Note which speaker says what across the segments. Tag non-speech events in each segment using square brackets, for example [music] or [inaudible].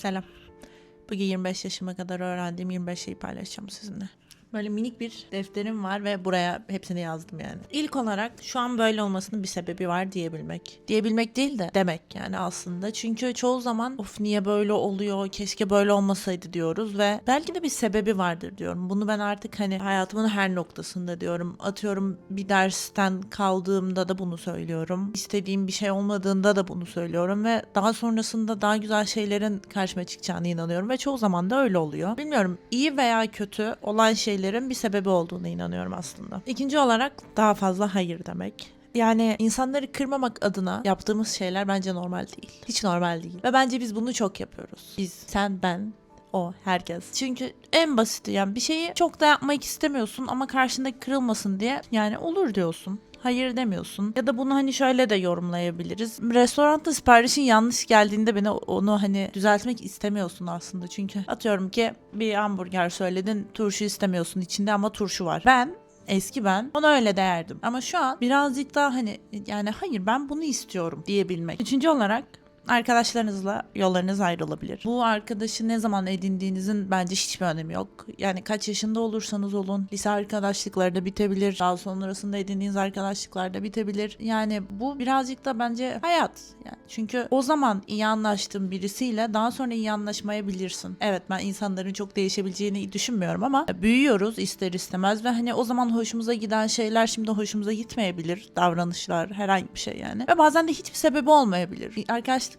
Speaker 1: Selam. Bugün 25 yaşıma kadar öğrendiğim 25 şeyi paylaşacağım sizinle. Böyle minik bir defterim var ve buraya hepsini yazdım yani. İlk olarak şu an böyle olmasının bir sebebi var diyebilmek. Diyebilmek değil de demek yani aslında. Çünkü çoğu zaman of niye böyle oluyor, keşke böyle olmasaydı diyoruz ve belki de bir sebebi vardır diyorum. Bunu ben artık hani hayatımın her noktasında diyorum. Atıyorum bir dersten kaldığımda da bunu söylüyorum. İstediğim bir şey olmadığında da bunu söylüyorum ve daha sonrasında daha güzel şeylerin karşıma çıkacağına inanıyorum ve çoğu zaman da öyle oluyor. Bilmiyorum iyi veya kötü olan şeylerin bir sebebi olduğuna inanıyorum aslında. İkinci olarak daha fazla hayır demek. Yani insanları kırmamak adına yaptığımız şeyler bence normal değil. Hiç normal değil. Ve bence biz bunu çok yapıyoruz. Biz, sen, ben, o herkes. Çünkü en basiti yani bir şeyi çok da yapmak istemiyorsun ama karşındaki kırılmasın diye yani olur diyorsun. Hayır demiyorsun. Ya da bunu hani şöyle de yorumlayabiliriz. Restoranda siparişin yanlış geldiğinde beni onu hani düzeltmek istemiyorsun aslında. Çünkü atıyorum ki bir hamburger söyledin turşu istemiyorsun içinde ama turşu var. Ben eski ben ona öyle derdim. Ama şu an birazcık daha hani yani hayır ben bunu istiyorum diyebilmek. Üçüncü olarak arkadaşlarınızla yollarınız ayrılabilir. Bu arkadaşı ne zaman edindiğinizin bence hiçbir önemi yok. Yani kaç yaşında olursanız olun lise arkadaşlıkları da bitebilir. Daha sonrasında edindiğiniz arkadaşlıklar da bitebilir. Yani bu birazcık da bence hayat. Yani çünkü o zaman iyi anlaştığın birisiyle daha sonra iyi anlaşmayabilirsin. Evet ben insanların çok değişebileceğini düşünmüyorum ama büyüyoruz ister istemez ve hani o zaman hoşumuza giden şeyler şimdi hoşumuza gitmeyebilir. Davranışlar herhangi bir şey yani. Ve bazen de hiçbir sebebi olmayabilir.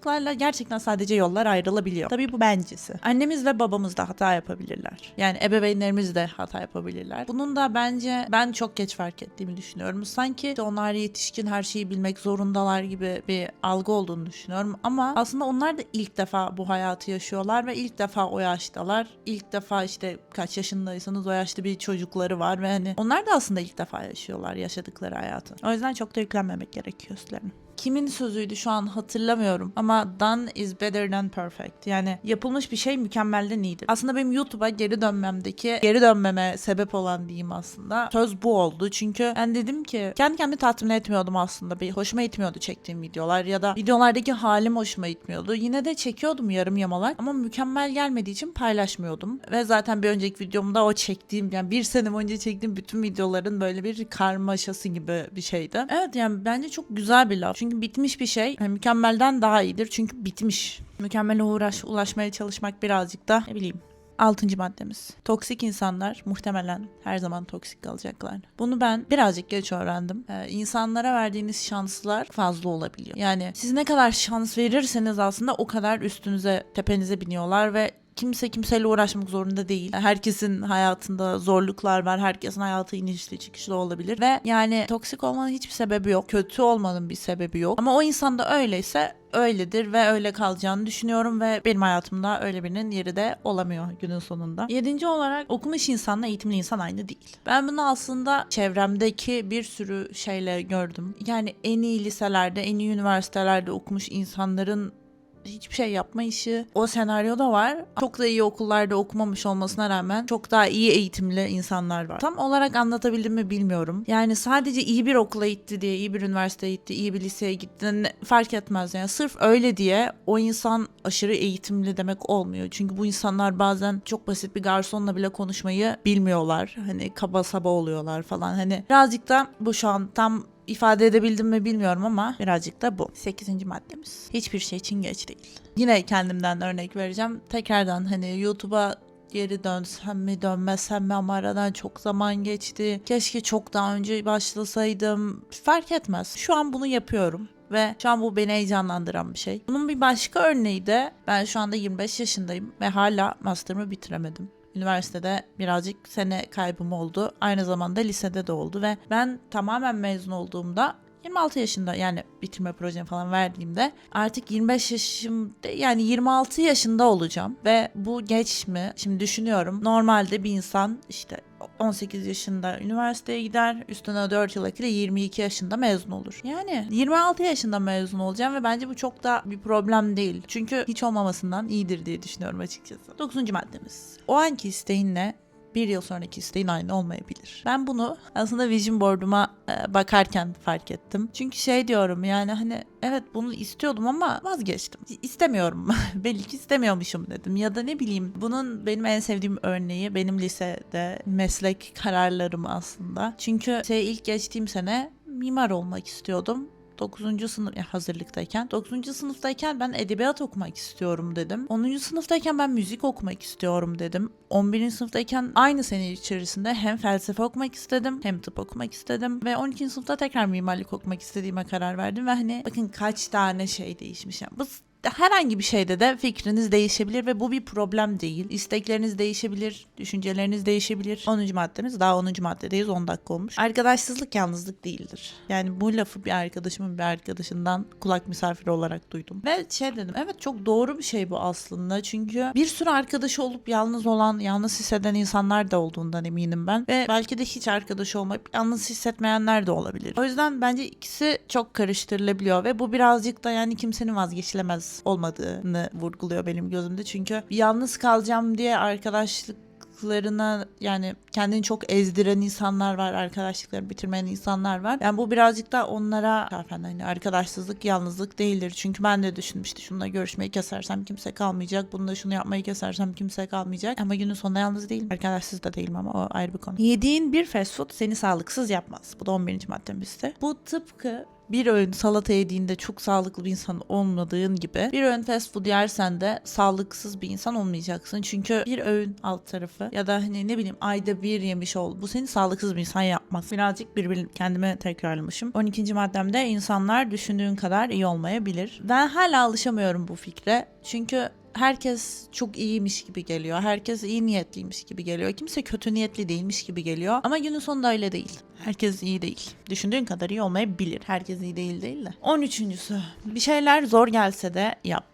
Speaker 1: Arkadaşlıklarla gerçekten sadece yollar ayrılabiliyor. Tabii bu bencesi. Annemiz ve babamız da hata yapabilirler. Yani ebeveynlerimiz de hata yapabilirler. Bunun da bence ben çok geç fark ettiğimi düşünüyorum. Sanki işte onlar yetişkin her şeyi bilmek zorundalar gibi bir algı olduğunu düşünüyorum. Ama aslında onlar da ilk defa bu hayatı yaşıyorlar ve ilk defa o yaştalar. İlk defa işte kaç yaşındaysanız o yaşta bir çocukları var ve hani onlar da aslında ilk defa yaşıyorlar yaşadıkları hayatı. O yüzden çok da yüklenmemek gerekiyor üstlerine kimin sözüydü şu an hatırlamıyorum ama done is better than perfect. Yani yapılmış bir şey mükemmelden iyidir. Aslında benim YouTube'a geri dönmemdeki geri dönmeme sebep olan diyeyim aslında. Söz bu oldu. Çünkü ben dedim ki kendi kendimi tatmin etmiyordum aslında. Bir hoşuma gitmiyordu çektiğim videolar ya da videolardaki halim hoşuma gitmiyordu. Yine de çekiyordum yarım yamalak ama mükemmel gelmediği için paylaşmıyordum. Ve zaten bir önceki videomda o çektiğim yani bir sene önce çektiğim bütün videoların böyle bir karmaşası gibi bir şeydi. Evet yani bence çok güzel bir laf. Çünkü bitmiş bir şey yani mükemmelden daha iyidir. Çünkü bitmiş. Mükemmele uğraş, ulaşmaya çalışmak birazcık da ne bileyim Altıncı maddemiz. Toksik insanlar muhtemelen her zaman toksik kalacaklar. Bunu ben birazcık geç öğrendim. Ee, insanlara verdiğiniz şanslar fazla olabiliyor. Yani siz ne kadar şans verirseniz aslında o kadar üstünüze, tepenize biniyorlar ve kimse kimseyle uğraşmak zorunda değil. Herkesin hayatında zorluklar var. Herkesin hayatı inişli çıkışlı olabilir. Ve yani toksik olmanın hiçbir sebebi yok. Kötü olmanın bir sebebi yok. Ama o insan da öyleyse öyledir ve öyle kalacağını düşünüyorum ve benim hayatımda öyle birinin yeri de olamıyor günün sonunda. Yedinci olarak okumuş insanla eğitimli insan aynı değil. Ben bunu aslında çevremdeki bir sürü şeyle gördüm. Yani en iyi liselerde, en iyi üniversitelerde okumuş insanların hiçbir şey yapma işi o senaryoda var. Çok da iyi okullarda okumamış olmasına rağmen çok daha iyi eğitimli insanlar var. Tam olarak anlatabildim mi bilmiyorum. Yani sadece iyi bir okula gitti diye, iyi bir üniversiteye gitti, iyi bir liseye gitti ne- fark etmez. Yani sırf öyle diye o insan aşırı eğitimli demek olmuyor. Çünkü bu insanlar bazen çok basit bir garsonla bile konuşmayı bilmiyorlar. Hani kaba saba oluyorlar falan. Hani birazcık da bu şu an tam ifade edebildim mi bilmiyorum ama birazcık da bu. 8. maddemiz. Hiçbir şey için geç değil. Yine kendimden örnek vereceğim. Tekrardan hani YouTube'a geri dönsem mi dönmesem mi ama aradan çok zaman geçti. Keşke çok daha önce başlasaydım. Fark etmez. Şu an bunu yapıyorum ve şu an bu beni heyecanlandıran bir şey. Bunun bir başka örneği de ben şu anda 25 yaşındayım ve hala master'ımı bitiremedim. Üniversitede birazcık sene kaybım oldu. Aynı zamanda lisede de oldu ve ben tamamen mezun olduğumda 26 yaşında yani bitirme projemi falan verdiğimde artık 25 yaşımda yani 26 yaşında olacağım ve bu geç mi? Şimdi düşünüyorum. Normalde bir insan işte 18 yaşında üniversiteye gider. Üstüne 4 yıl ekle 22 yaşında mezun olur. Yani 26 yaşında mezun olacağım ve bence bu çok da bir problem değil. Çünkü hiç olmamasından iyidir diye düşünüyorum açıkçası. 9. maddemiz. O anki isteğinle bir yıl sonraki isteğin aynı olmayabilir. Ben bunu aslında vision board'uma e, bakarken fark ettim. Çünkü şey diyorum yani hani evet bunu istiyordum ama vazgeçtim. İstemiyorum. [laughs] Belli ki istemiyormuşum dedim. Ya da ne bileyim bunun benim en sevdiğim örneği benim lisede meslek kararlarım aslında. Çünkü şey ilk geçtiğim sene mimar olmak istiyordum. 9. sınıf ya hazırlıktayken 9. sınıftayken ben edebiyat okumak istiyorum dedim. 10. sınıftayken ben müzik okumak istiyorum dedim. 11. sınıftayken aynı sene içerisinde hem felsefe okumak istedim hem tıp okumak istedim ve 12. sınıfta tekrar mimarlık okumak istediğime karar verdim ve hani bakın kaç tane şey değişmiş. Yani bu herhangi bir şeyde de fikriniz değişebilir ve bu bir problem değil. İstekleriniz değişebilir, düşünceleriniz değişebilir. 10. maddemiz daha 10. maddedeyiz 10 dakika olmuş. Arkadaşsızlık yalnızlık değildir. Yani bu lafı bir arkadaşımın bir arkadaşından kulak misafiri olarak duydum. Ve şey dedim evet çok doğru bir şey bu aslında. Çünkü bir sürü arkadaşı olup yalnız olan, yalnız hisseden insanlar da olduğundan eminim ben. Ve belki de hiç arkadaş olmayıp yalnız hissetmeyenler de olabilir. O yüzden bence ikisi çok karıştırılabiliyor ve bu birazcık da yani kimsenin vazgeçilemez olmadığını vurguluyor benim gözümde. Çünkü yalnız kalacağım diye arkadaşlıklarına yani kendini çok ezdiren insanlar var, arkadaşlıklarını bitirmeyen insanlar var. Yani bu birazcık da onlara şafen hani arkadaşsızlık yalnızlık değildir. Çünkü ben de düşünmüştüm şununla görüşmeyi kesersem kimse kalmayacak. Bununla şunu yapmayı kesersem kimse kalmayacak. Ama günün sonunda yalnız değilim. Arkadaşsız da değilim ama o ayrı bir konu. Yediğin bir fast food seni sağlıksız yapmaz. Bu da 11. maddemizde. Bu tıpkı bir öğün salata yediğinde çok sağlıklı bir insan olmadığın gibi bir öğün fast food yersen de sağlıksız bir insan olmayacaksın. Çünkü bir öğün alt tarafı ya da hani ne bileyim ayda bir yemiş ol. Bu seni sağlıksız bir insan yapmaz. Birazcık bir kendime tekrarlamışım. 12. maddemde insanlar düşündüğün kadar iyi olmayabilir. Ben hala alışamıyorum bu fikre. Çünkü herkes çok iyiymiş gibi geliyor. Herkes iyi niyetliymiş gibi geliyor. Kimse kötü niyetli değilmiş gibi geliyor. Ama günün sonunda öyle değil. Herkes iyi değil. Düşündüğün kadar iyi olmayabilir. Herkes iyi değil değil de. 13.sü. Bir şeyler zor gelse de yap.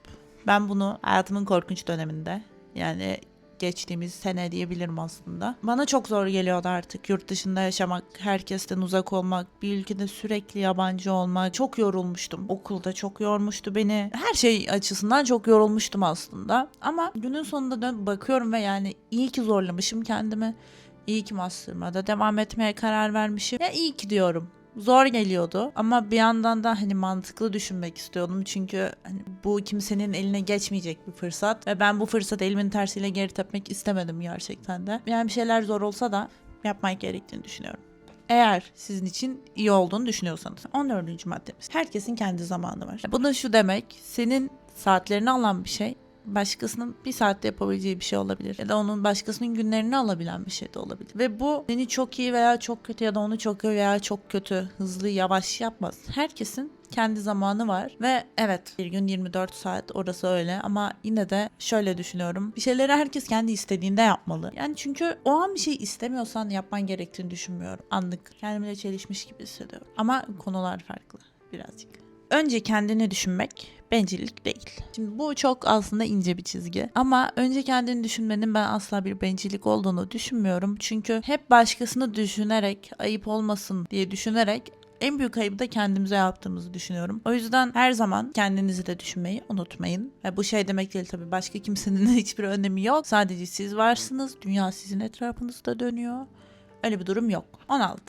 Speaker 1: Ben bunu hayatımın korkunç döneminde yani geçtiğimiz sene diyebilirim aslında. Bana çok zor geliyordu artık yurt dışında yaşamak, herkesten uzak olmak, bir ülkede sürekli yabancı olmak. Çok yorulmuştum. Okulda çok yormuştu beni. Her şey açısından çok yorulmuştum aslında. Ama günün sonunda dön bakıyorum ve yani iyi ki zorlamışım kendimi. İyi ki master'ıma da devam etmeye karar vermişim. Ya iyi ki diyorum zor geliyordu ama bir yandan da hani mantıklı düşünmek istiyordum çünkü hani bu kimsenin eline geçmeyecek bir fırsat ve ben bu fırsatı elimin tersiyle geri tepmek istemedim gerçekten de. Yani bir şeyler zor olsa da yapmak gerektiğini düşünüyorum. Eğer sizin için iyi olduğunu düşünüyorsanız. 14. maddemiz. Herkesin kendi zamanı var. Bu da şu demek. Senin saatlerini alan bir şey başkasının bir saatte yapabileceği bir şey olabilir. Ya da onun başkasının günlerini alabilen bir şey de olabilir. Ve bu seni çok iyi veya çok kötü ya da onu çok iyi veya çok kötü, hızlı, yavaş yapmaz. Herkesin kendi zamanı var ve evet bir gün 24 saat orası öyle ama yine de şöyle düşünüyorum. Bir şeyleri herkes kendi istediğinde yapmalı. Yani çünkü o an bir şey istemiyorsan yapman gerektiğini düşünmüyorum. Anlık kendimle çelişmiş gibi hissediyorum. Ama konular farklı birazcık. Önce kendini düşünmek bencillik değil. Şimdi bu çok aslında ince bir çizgi. Ama önce kendini düşünmenin ben asla bir bencillik olduğunu düşünmüyorum. Çünkü hep başkasını düşünerek, ayıp olmasın diye düşünerek en büyük ayıbı da kendimize yaptığımızı düşünüyorum. O yüzden her zaman kendinizi de düşünmeyi unutmayın. Ve bu şey demek değil tabii başka kimsenin [laughs] hiçbir önemi yok. Sadece siz varsınız. Dünya sizin etrafınızda dönüyor. Öyle bir durum yok. 16.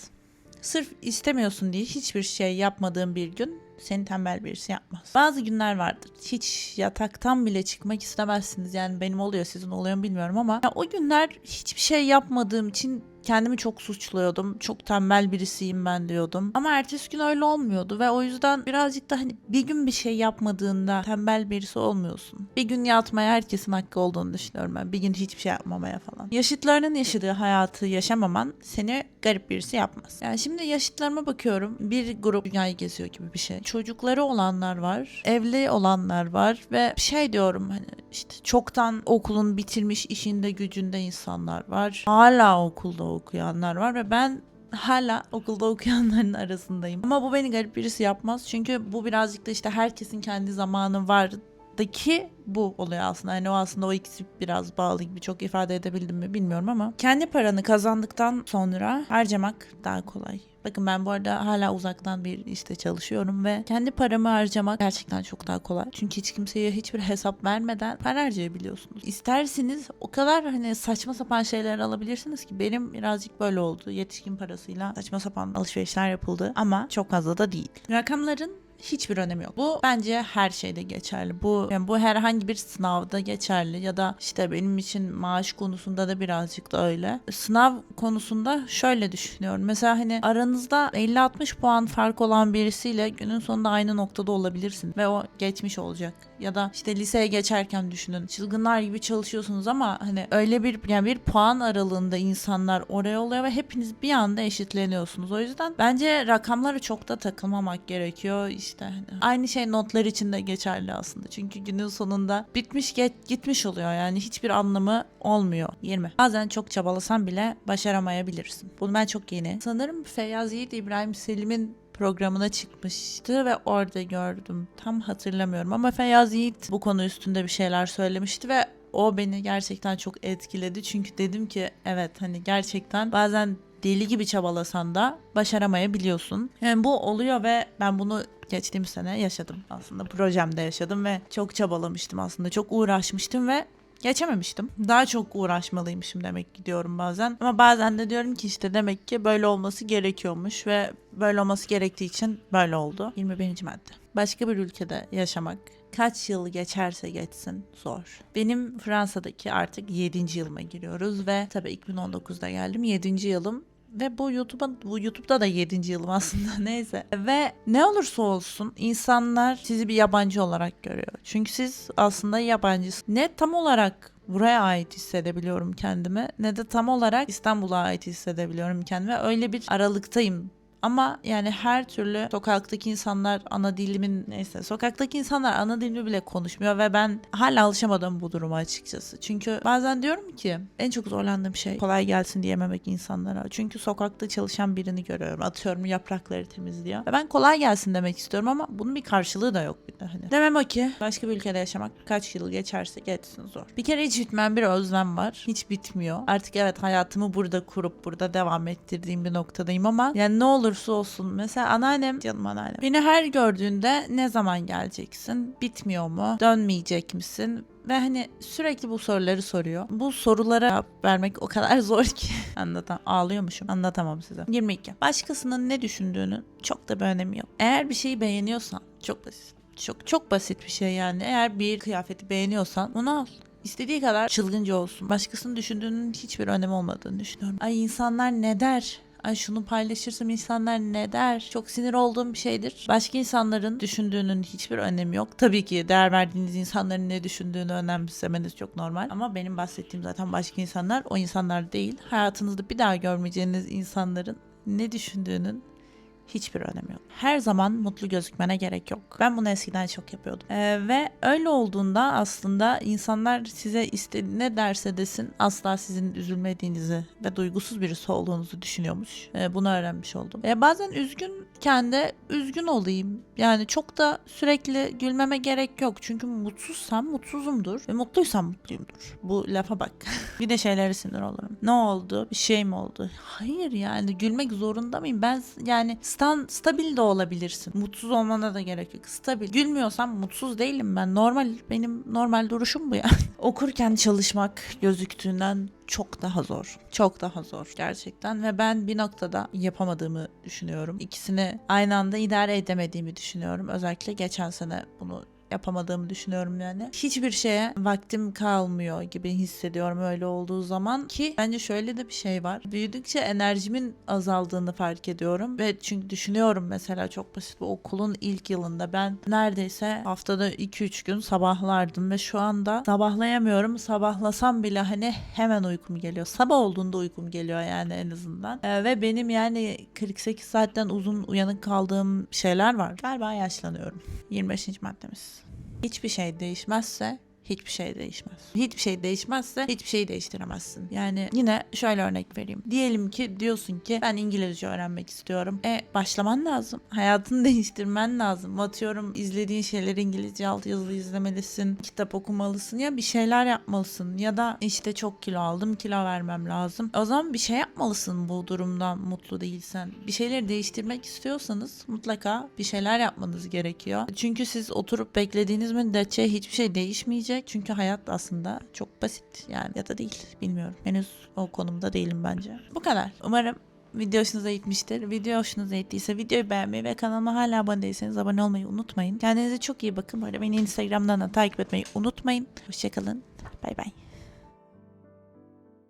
Speaker 1: Sırf istemiyorsun diye hiçbir şey yapmadığın bir gün seni tembel birisi yapmaz. Bazı günler vardır. Hiç yataktan bile çıkmak istemezsiniz. Yani benim oluyor sizin oluyor mu bilmiyorum ama ya o günler hiçbir şey yapmadığım için kendimi çok suçluyordum. Çok tembel birisiyim ben diyordum. Ama ertesi gün öyle olmuyordu ve o yüzden birazcık da hani bir gün bir şey yapmadığında tembel birisi olmuyorsun. Bir gün yatmaya herkesin hakkı olduğunu düşünüyorum ben. Bir gün hiçbir şey yapmamaya falan. Yaşıtlarının yaşadığı hayatı yaşamaman seni garip birisi yapmaz. Yani şimdi yaşıtlarıma bakıyorum. Bir grup dünyayı geziyor gibi bir şey. Çocukları olanlar var. Evli olanlar var ve şey diyorum hani işte çoktan okulun bitirmiş işinde gücünde insanlar var. Hala okulda okuyanlar var ve ben hala okulda okuyanların arasındayım. Ama bu beni garip birisi yapmaz. Çünkü bu birazcık da işte herkesin kendi zamanı var hayattaki bu oluyor aslında. Hani o aslında o ikisi biraz bağlı gibi çok ifade edebildim mi bilmiyorum ama kendi paranı kazandıktan sonra harcamak daha kolay. Bakın ben bu arada hala uzaktan bir işte çalışıyorum ve kendi paramı harcamak gerçekten çok daha kolay. Çünkü hiç kimseye hiçbir hesap vermeden para harcayabiliyorsunuz. İsterseniz o kadar hani saçma sapan şeyler alabilirsiniz ki benim birazcık böyle oldu. Yetişkin parasıyla saçma sapan alışverişler yapıldı ama çok fazla da değil. Rakamların hiçbir önemi yok. Bu bence her şeyde geçerli. Bu yani bu herhangi bir sınavda geçerli ya da işte benim için maaş konusunda da birazcık da öyle. Sınav konusunda şöyle düşünüyorum. Mesela hani aranızda 50-60 puan fark olan birisiyle günün sonunda aynı noktada olabilirsin ve o geçmiş olacak. Ya da işte liseye geçerken düşünün. Çılgınlar gibi çalışıyorsunuz ama hani öyle bir yani bir puan aralığında insanlar oraya oluyor ve hepiniz bir anda eşitleniyorsunuz. O yüzden bence rakamlara çok da takılmamak gerekiyor. Hani aynı şey notlar için de geçerli aslında. Çünkü günün sonunda bitmiş get, gitmiş oluyor yani hiçbir anlamı olmuyor. 20. Bazen çok çabalasan bile başaramayabilirsin. Bunu ben çok yeni. Sanırım Feyyaz Yiğit İbrahim Selim'in programına çıkmıştı ve orada gördüm. Tam hatırlamıyorum ama Feyyaz Yiğit bu konu üstünde bir şeyler söylemişti ve o beni gerçekten çok etkiledi. Çünkü dedim ki evet hani gerçekten bazen deli gibi çabalasan da başaramayabiliyorsun. Yani bu oluyor ve ben bunu geçtiğimiz sene yaşadım aslında. Projemde yaşadım ve çok çabalamıştım aslında. Çok uğraşmıştım ve geçememiştim. Daha çok uğraşmalıymışım demek ki diyorum bazen. Ama bazen de diyorum ki işte demek ki böyle olması gerekiyormuş ve böyle olması gerektiği için böyle oldu. 21. madde. Başka bir ülkede yaşamak kaç yıl geçerse geçsin zor. Benim Fransa'daki artık 7. yılıma giriyoruz ve tabii 2019'da geldim. 7. yılım ve bu YouTube'a bu YouTube'da da 7. yılım aslında [laughs] neyse. Ve ne olursa olsun insanlar sizi bir yabancı olarak görüyor. Çünkü siz aslında yabancısınız. Ne tam olarak buraya ait hissedebiliyorum kendimi ne de tam olarak İstanbul'a ait hissedebiliyorum kendimi. Öyle bir aralıktayım ama yani her türlü sokaktaki insanlar ana dilimin neyse sokaktaki insanlar ana dilimi bile konuşmuyor ve ben hala alışamadım bu duruma açıkçası. Çünkü bazen diyorum ki en çok zorlandığım şey kolay gelsin diyememek insanlara. Çünkü sokakta çalışan birini görüyorum. Atıyorum yaprakları temizliyor. Ve ben kolay gelsin demek istiyorum ama bunun bir karşılığı da yok bir de hani. Demem o ki başka bir ülkede yaşamak kaç yıl geçerse geçsin zor. Bir kere hiç bitmeyen bir özlem var. Hiç bitmiyor. Artık evet hayatımı burada kurup burada devam ettirdiğim bir noktadayım ama yani ne olursa olsun mesela anneannem canım anneannem beni her gördüğünde ne zaman geleceksin bitmiyor mu dönmeyecek misin ve hani sürekli bu soruları soruyor. Bu sorulara cevap vermek o kadar [laughs] zor ki. Anlatam ağlıyormuşum. Anlatamam size. 22. Başkasının ne düşündüğünün çok da bir önemi yok. Eğer bir şeyi beğeniyorsan çok basit. Çok çok basit bir şey yani. Eğer bir kıyafeti beğeniyorsan onu al. İstediği kadar çılgınca olsun. Başkasının düşündüğünün hiçbir önemi olmadığını düşünüyorum. Ay insanlar ne der? Ay şunu paylaşırsam insanlar ne der? Çok sinir olduğum bir şeydir. Başka insanların düşündüğünün hiçbir önemi yok. Tabii ki değer verdiğiniz insanların ne düşündüğünü önemsemeniz çok normal. Ama benim bahsettiğim zaten başka insanlar o insanlar değil. Hayatınızda bir daha görmeyeceğiniz insanların ne düşündüğünün hiçbir önemi yok. Her zaman mutlu gözükmene gerek yok. Ben bunu eskiden çok yapıyordum. Ee, ve öyle olduğunda aslında insanlar size iste ne derse desin asla sizin üzülmediğinizi ve duygusuz birisi olduğunuzu düşünüyormuş. Ee, bunu öğrenmiş oldum. Ee, bazen üzgünken de üzgün olayım. Yani çok da sürekli gülmeme gerek yok. Çünkü mutsuzsam mutsuzumdur ve mutluysam mutluyumdur. Bu lafa bak. [laughs] bir de şeylere sinir olurum. Ne oldu? Bir şey mi oldu? Hayır yani gülmek zorunda mıyım? Ben yani stan, stabil de olabilirsin. Mutsuz olmana da gerek yok. Stabil. Gülmüyorsam mutsuz değilim ben. Normal benim normal duruşum bu yani. [laughs] Okurken çalışmak gözüktüğünden çok daha zor. Çok daha zor gerçekten ve ben bir noktada yapamadığımı düşünüyorum. İkisini aynı anda idare edemediğimi düşünüyorum. Özellikle geçen sene bunu yapamadığımı düşünüyorum yani. Hiçbir şeye vaktim kalmıyor gibi hissediyorum öyle olduğu zaman ki bence şöyle de bir şey var. Büyüdükçe enerjimin azaldığını fark ediyorum ve çünkü düşünüyorum mesela çok basit bu okulun ilk yılında ben neredeyse haftada 2-3 gün sabahlardım ve şu anda sabahlayamıyorum. Sabahlasam bile hani hemen uykum geliyor. Sabah olduğunda uykum geliyor yani en azından. Ee, ve benim yani 48 saatten uzun uyanık kaldığım şeyler var. Galiba yaşlanıyorum. 25. maddemiz. Hiçbir şey değişmezse hiçbir şey değişmez. Hiçbir şey değişmezse hiçbir şeyi değiştiremezsin. Yani yine şöyle örnek vereyim. Diyelim ki diyorsun ki ben İngilizce öğrenmek istiyorum. E başlaman lazım. Hayatını [laughs] değiştirmen lazım. Atıyorum izlediğin şeyleri İngilizce alt yazılı izlemelisin. Kitap okumalısın ya bir şeyler yapmalısın. Ya da işte çok kilo aldım kilo vermem lazım. O zaman bir şey yapmalısın bu durumdan mutlu değilsen. Bir şeyleri değiştirmek istiyorsanız mutlaka bir şeyler yapmanız gerekiyor. Çünkü siz oturup beklediğiniz müddetçe hiçbir şey değişmeyecek. Çünkü hayat aslında çok basit yani ya da değil bilmiyorum. Henüz o konumda değilim bence. Bu kadar. Umarım Video hoşunuza gitmiştir. Video hoşunuza gittiyse videoyu beğenmeyi ve kanalıma hala abone değilseniz abone olmayı unutmayın. Kendinize çok iyi bakın. Bu arada beni Instagram'dan da takip etmeyi unutmayın. Hoşçakalın. Bay bay.